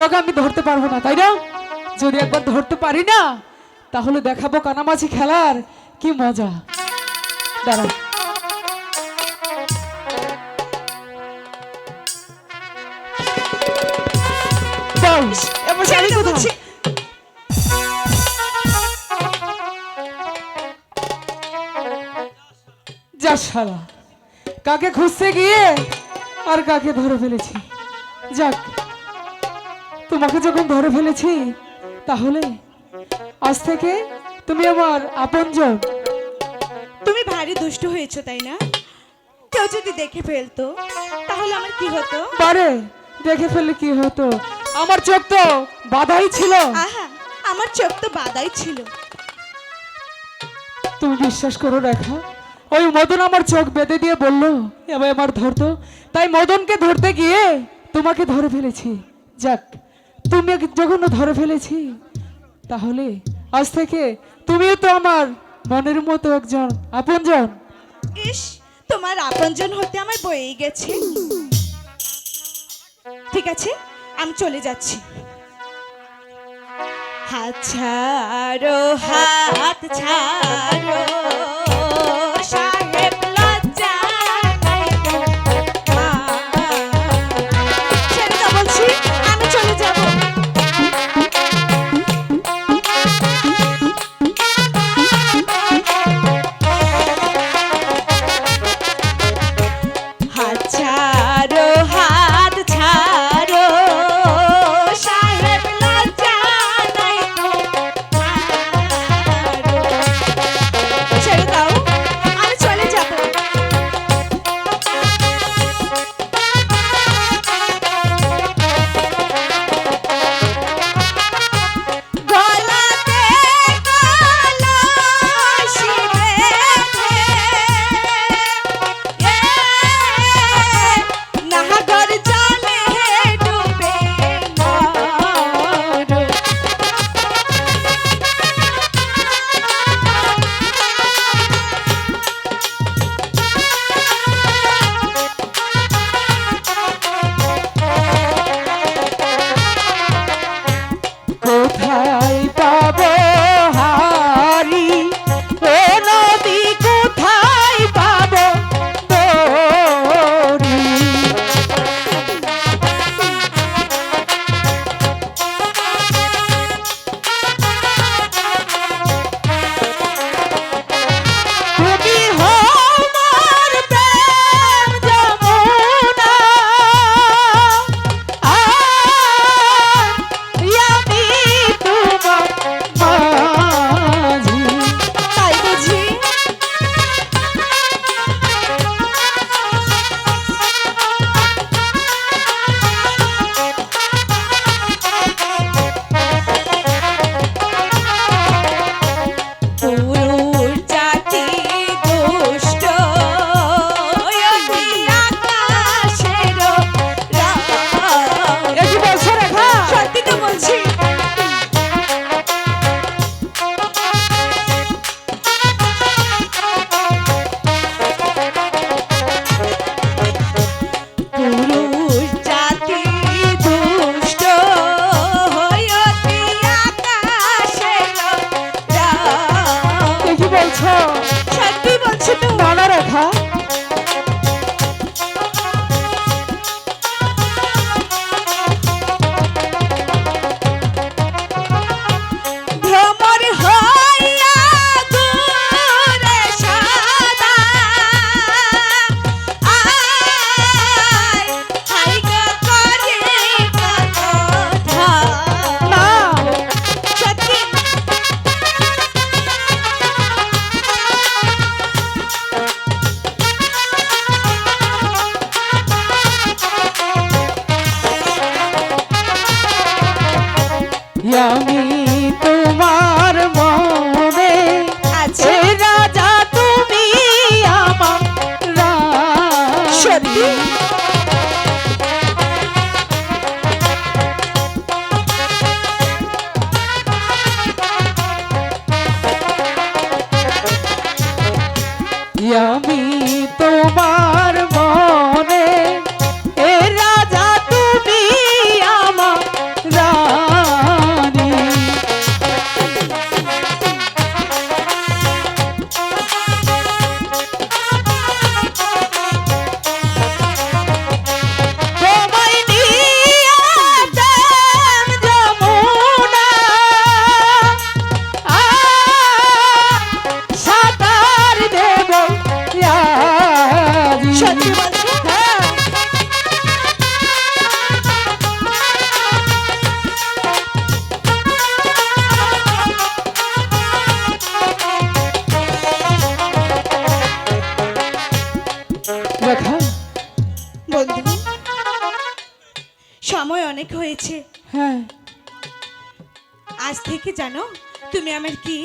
তোকে আমি ধরতে পারব না তাই না? যদি একবার ধরতে পারি না তাহলে দেখাবো কানামাছি খেলার কি মজা। দাঁড়া? যা শালা। কাকে খুঁজতে গিয়ে আর কাকে ধরে ফেলেছি? যাক। তোমাকে যখন ধরে ফেলেছি তাহলে আজ থেকে তুমি আমার আপনজন। তুমি ভারী দুষ্ট হয়েছো তাই না? কেউ যদি দেখে ফেলতো তাহলে আমার কি হতো? পারে দেখে ফেললে কি হতো? আমার চোখ তো বাধাই ছিল। আহা আমার চোখ তো বাদাই ছিল। তুমি বিশ্বাস করো রেখা ওই মদন আমার চোখ বেঁধে দিয়ে বলল এবার আমার ধরতো। তাই মদনকে ধরতে গিয়ে তোমাকে ধরে ফেলেছি। যাক তুমি যখন ধরে ফেলেছি। তাহলে আজ থেকে তুমিও তো আমার মনের মতো একজন আপনজন। ইস, তোমার আপনজন হতে আমার বয়েই গেছে। ঠিক আছে, আমি চলে যাচ্ছি। হাত ছাড়ো হাত ছাড়ো। আছো আমি বন্ধু সময় অনেক হয়েছে। হ্যাঁ। আজ থেকে জানো তুমি আমার কি